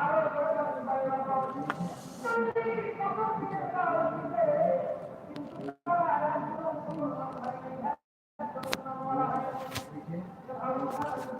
আরও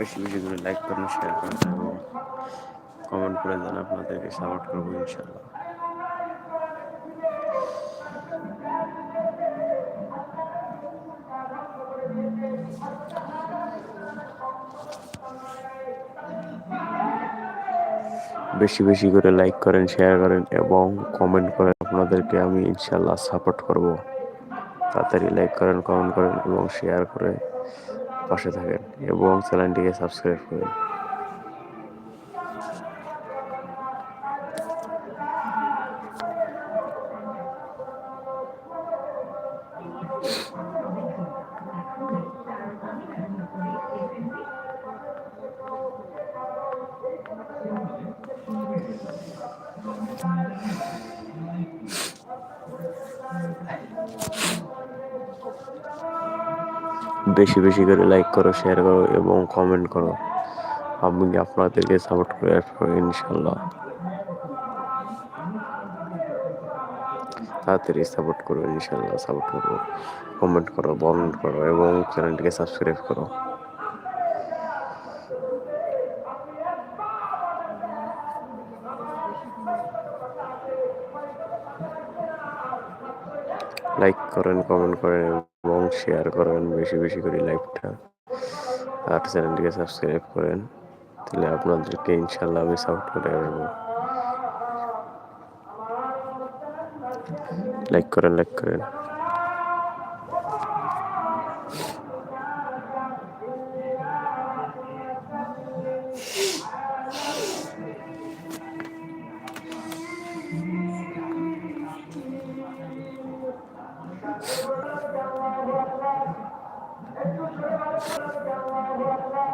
বেশি বেশি করে লাইক করুন শেয়ার করুন এবং কমেন্ট করে দেন আপনাদেরকে সাপোর্ট করব ইনশাল্লাহ বেশি বেশি করে লাইক করেন শেয়ার করেন এবং কমেন্ট করেন আপনাদেরকে, আমি ইনশাল্লাহ সাপোর্ট করব। তাড়াতাড়ি লাইক করেন কমেন্ট করেন এবং শেয়ার করে পাশে থাকেন এবং চ্যানেলটিকে সাবস্ক্রাইব করেন। বেশি বেশি করে লাইক করো শেয়ার করো এবং কমেন্ট করো। আমি আপনাদেরকে সাপোর্ট করে ইনশাল্লাহ তাড়াতাড়ি সাপোর্ট করো ইনশাল্লাহ সাপোর্ট করো কমেন্ট করো বর্ণন করো এবং চ্যানেলটিকে সাবস্ক্রাইব করো। লাইক করেন কমেন্ট করেন শেয়ার করেন, বেশি বেশি করে লাইভটা আর চ্যানেলটিকে সাবস্ক্রাইব করেন, তাহলে আপনাদেরকে ইনশাল্লাহ আমি সাপোর্ট করে আসব লাইক করেন লাইক করেন। একটু ছোট